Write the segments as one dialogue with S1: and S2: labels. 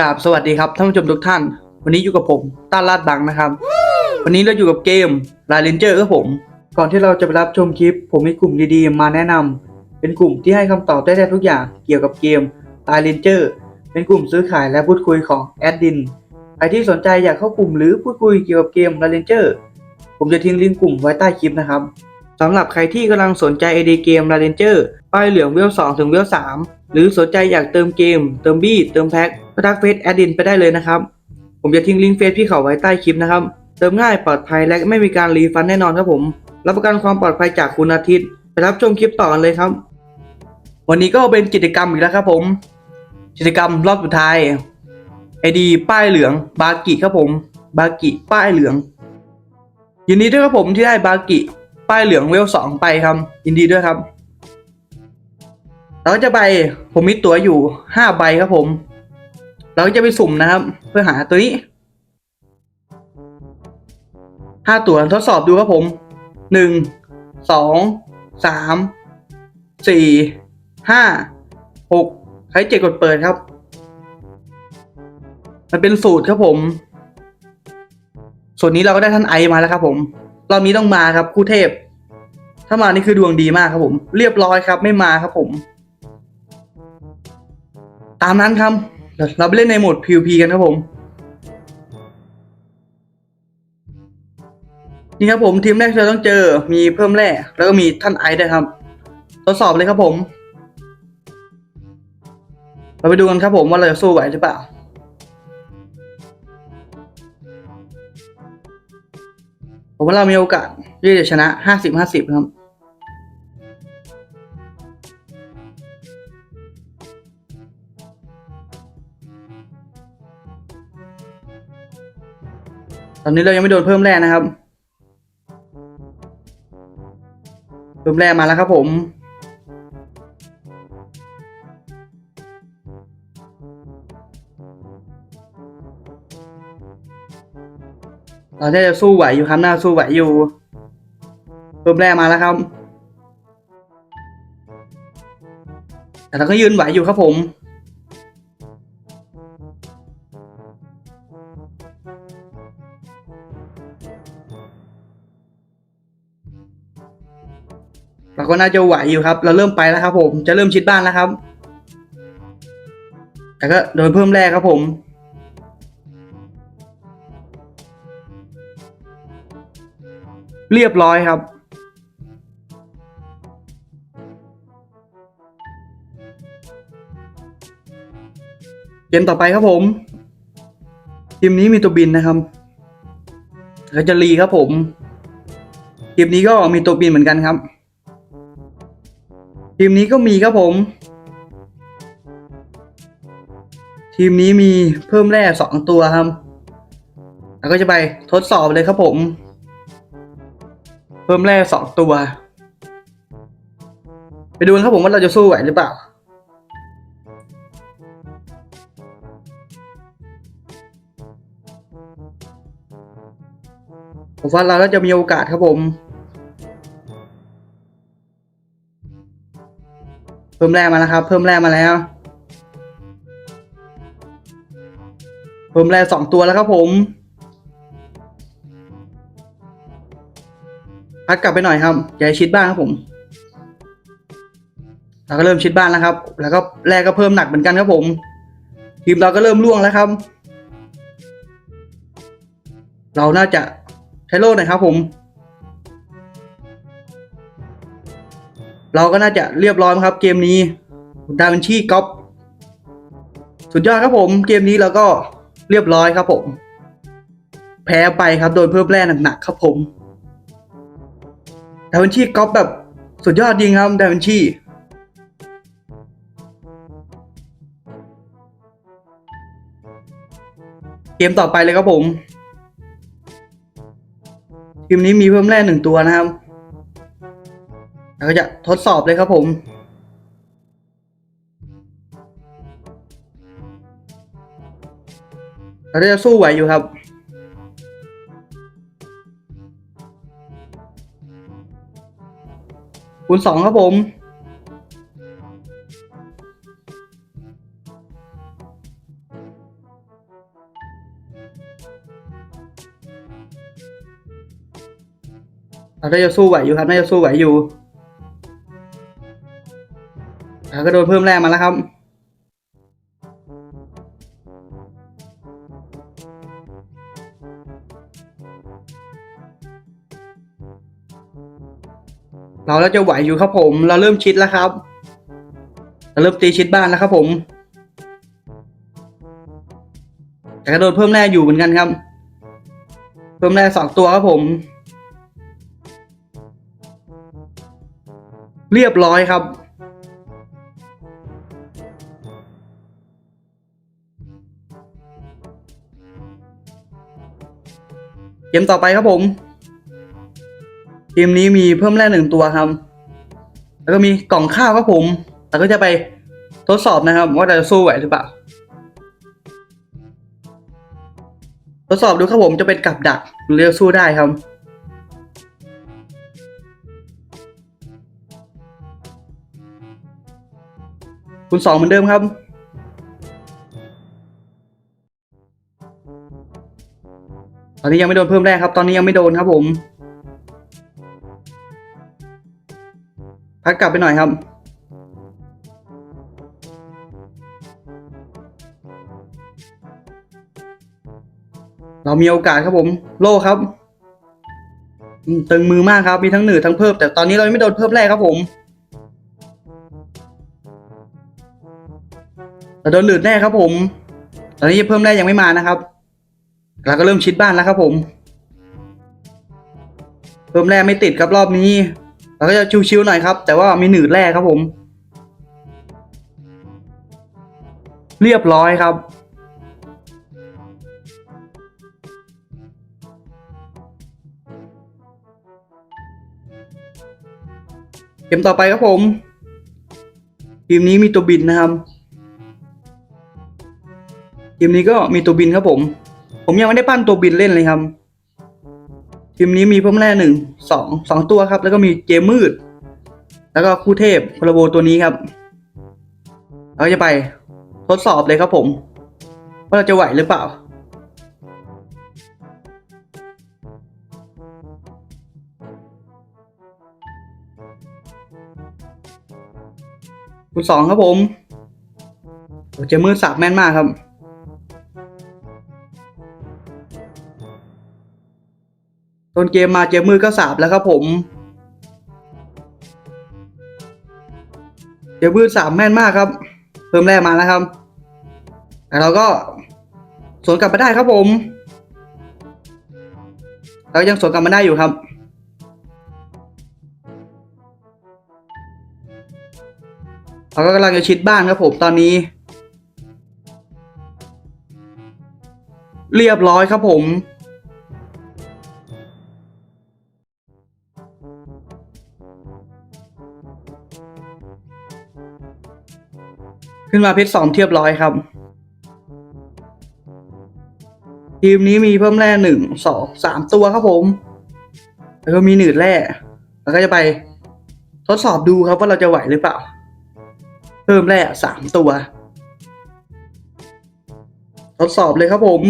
S1: กราบสวัสดีครับท่านผู้ชมทุกท่าน วันนี้อยู่กับผมต้านลาดบังนะครับ วันนี้เราอยู่กับเกมลายเลนเจอร์ครับผม ก่อนที่เราจะไปรับชมคลิป ผมมีกลุ่มดีๆ มาแนะนำเป็นกลุ่มที่ให้คำตอบได้แทบทุกอย่างเกี่ยวกับเกมลายเลนเจอร์เป็นกลุ่มซื้อขายและพูดคุยของแอดดินใครที่สนใจอยากเข้ากลุ่มหรือพูดคุยเกี่ยวกับเกมลายเลนเจอร์ผมจะทิ้งลิงก์กลุ่มไว้ใต้คลิปนะครับสำหรับใครที่กำลังสนใจไอเดียเกมลาเลนเจอร์ป้ายเหลืองเวล2ถึงเวล3หรือสนใจอยากเติมเกม เติมบี้ เติมแพ็คก็ ทักเฟซแอดดินไปได้เลยนะครับ ผมจะทิ้งลิงก์เฟซพี่เขาไว้ใต้คลิปนะครับเติมง่ายปลอดภัยและไม่มีการรีฟันแน่นอนครับผม รับประกันความปลอดภัยจากคุณอาทิตย์ไปรับชมคลิปต่อกันเลยครับ วันนี้ก็เป็นกิจกรรมอีกแล้วครับผม กิจกรรมรอบสุดท้ายไอดีป้ายเหลืองบากิครับผม บากิป้ายเหลือง ยินดีด้วยครับผมที่ได้บากิป้ายเหลืองเวลสองไปครับ ยินดีด้วยครับเราก็จะไปผมมีตั๋วอยู่ห้าใบครับผม เราจะไปสุ่มนะครับ เพื่อหาตัวนี้ห้าตัวทดสอบดูครับผมหนึ่งสองสามสี่ห้าหกใครเจ็ดกดเปิดครับ มันเป็นสูตรครับผม ส่วนนี้เราก็ได้ท่านไอมาแล้วครับ ผมรอบนี้ต้องมาครับคู่เทพ ถ้ามานี่คือดวงดีมากครับผม เรียบร้อยครับ ไม่มาครับผม ตามนั้นครับ เราไปเล่นในโหมด PVP กันครับผม นี่ครับผมทีมแรกที่เราต้องเจอมีเพิ่มแร่แล้วก็มีท่านไอซ์ด้วยครับ ทดสอบเลยครับผม เราไปดูกันครับผมว่าเราจะสู้ไหวหรือเปล่าผมว่าเรามีโอกาสที่จะชนะห้าสิบห้าสิบครับ ตอนนี้เรายังไม่โดนเพิ่มแร่นะครับ เพิ่มแร่มาแล้วครับผม เราได้จะสู้ไหวอยู่ครับหน่าสู้ไหวอยู่ เพิ่มแร่มาแล้วครับ แต่เราก็ยืนไหวอยู่ครับผม ก็น่าจะไหวอยู่ครับ เราเริ่มไปแล้วครับ ผมจะเริ่มชิดบ้านแล้วครับ แต่ก็โดนเพิ่มแรกครับผม เรียบร้อยครับ เกมต่อไปครับผมทีมนี้มีตัวบินนะครับก็จะรีครับผมทีมนี้ก็มีตัวบินเหมือนกันครับ ทีมนี้ก็มีครับผม ทีมนี้มีเพิ่มแร่สองตัวครับ แล้วก็จะไปทดสอบเลยครับผม เพิ่มแร่สองตัว ไปดูนครับผมว่าเราจะสู้ไหวหรือเปล่าผมว่าเราจะมีโอกาสครับผม พิ่มแร่มาแล้วครับ เพิ่มแร่มาแล้ว เพิ่มแร่สองตัวแล้วครับผม พัดกลับไปหน่อยครับอย่าชิดบ้านครับผมเราก็เริ่มชิดบ้านแล้วครับ แล้วก็แร่ก็เพิ่มหนักเหมือนกันครับผมทีมเราก็เริ่มล่วงแล้วครับ เราน่าจะใช้โล่หน่อยครับผม เราก็น่าจะเรียบร้อยครับเกมนี้ดาวินชีก๊อปสุดยอดครับผม เกมนี้เราก็เรียบร้อยครับผม แพ้ไปครับโดนเพิ่มแร่หนักๆครับผมดาวินชีก๊อปแบบสุดยอดจริงครับดาวินชีเกมต่อไปเลยครับผมทีมนี้มีเพิ่มแร่หนึ่งตัวนะครับ แล้วก็จะทดสอบเลยครับผม เราจะสู้ไหวอยู่ครับคูณสองครับผม เราจะสู้ไหวอยู่ครับน่าจะสู้ไหวอยู่ แล้วก็โดนเพิ่มแรงมาแล้วครับ เราแล้วจะไหวอยู่ครับผม เราเริ่มชิดแล้วครับ เราเริ่มตีชิดบ้านแล้วครับผม แต่ก็โดนเพิ่มแร่อยู่เหมือนกันครับ เพิ่มแร่สองตัวครับผม เรียบร้อยครับ เกมต่อไปครับผมเกมนี้มีเพิ่มแร่หนึ่งตัวครับ แล้วก็มีกล่องข้าวครับผมแล้วก็จะไปทดสอบนะครับ ว่าจะสู้ไหวหรือเปล่า ทดสอบดูครับผมจะเป็นกับดักหรือสู้ได้ครับคุณสองเหมือนเดิมครับ ตอนนี้ยังไม่โดนเพิ่มแรกครับ ตอนนี้ยังไม่โดนครับผม พักกลับไปหน่อยครับ เรามีโอกาสครับผม โล่ครับตึงมือมากครับ มีทั้งหนืดทั้งเพิ่ม แต่ตอนนี้เรายังไม่โดนเพิ่มแรกครับผมเราโดนหนืดแน่ครับผม ตอนนี้เพิ่มแรกยังไม่มานะครับ เราก็เริ่มชิดบ้านแล้วครับผมเพิ่มแรกไม่ติดครับรอบนี้ เราก็จะชิวๆหน่อยครับ แต่ว่ามีหนืดแรกครับผม เรียบร้อยครับ เกมต่อไปครับผม ทีมนี้มีตัวบินนะครับ ทีมนี้ก็มีตัวบินครับผม ผมยังไม่ได้ปั้นตัวบินเล่นเลยครับทีมนี้มีเพิ่มแร่หนึ่งสองสองตัวครับ แล้วก็มีเจมมืด แล้วก็คู่เทพพลโบตัวนี้ครับเราจะไปทดสอบเลยครับผม ว่าเราจะไหวหรือเปล่า คุณสองครับผมเจมมืดสับแม่นมากครับ ต้นเกมมาเจมมือก็สาบแล้วครับผม เจมมือสามแม่นมากครับ เพิ่มแรกมาแล้วครับแต่เราก็สวนกลับมาได้ครับผม เรายังสวนกลับมาได้อยู่ครับเราก็กำลังจะชิดบ้านครับผมตอนนี้ เรียบร้อยครับผม ขึ้นมาเพชรสองเทียบร้อยครับ ทีมนี้มีเพิ่มแร่หนึ่งสองสามตัวครับผม แล้วก็มีหนืดแร่แล้วก็จะไปทดสอบดูครับว่าเราจะไหวหรือเปล่า เพิ่มแร่สามตัว ทดสอบเลยครับผม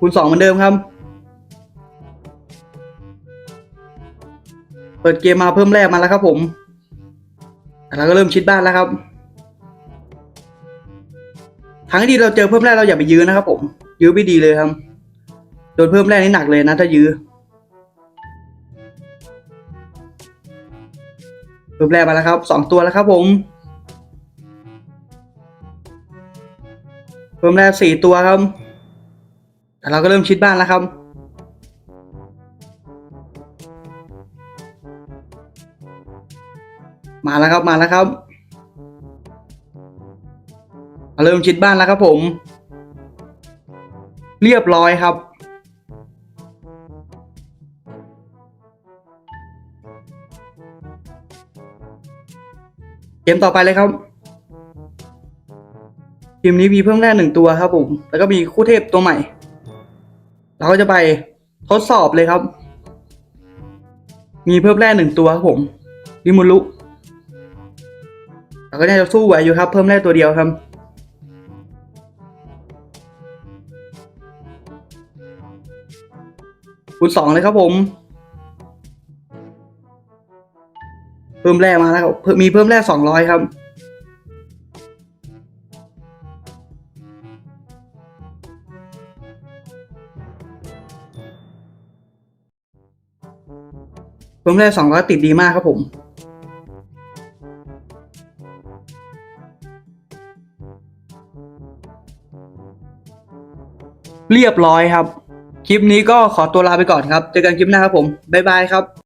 S1: คุณสองเหมือนเดิมครับ เปิดเกมมาเพิ่มแรกมาแล้วครับผมเราก็เริ่มชิดบ้านแล้วครับครั้งที่เราเจอเพิ่มแรกเราอย่าไปยื้อนะครับ ผม ยื้อไม่ดีเลยครับโดนเพิ่มแรกนี่หนักเลยนะ ถ้ายื้อเพิ่มแรกมาแล้วครับสองตัวแล้วครับ ผม เพิ่มแรกสี่ตัวครับแต่เราก็เริ่มชิดบ้านแล้วครับ มาแล้วครับมาแล้วครับมาเริ่มชิดบ้านแล้วครับผม เรียบร้อยครับ เกมต่อไปเลยครับทีมนี้มีเพิ่มแร่หนึ่งตัวครับผม แล้วก็มีคู่เทพตัวใหม่ เราก็จะไปทดสอบเลยครับ มีเพิ่มแร่หนึ่งตัวครับผมริมูรุ เราก็ได้สู้ไหวอยู่ครับ เพิ่มได้ตัวเดียวครับคูณสองเลยครับผม เพิ่มแรกมาแล้วมีเพิ่มแรกสองร้อยครับเพิ่มแรกสองร้อยติดดีมากครับผม เรียบร้อยครับ คลิปนี้ก็ขอตัวลาไปก่อนครับ เจอกันคลิปหน้าครับผม บ๊ายบายครับ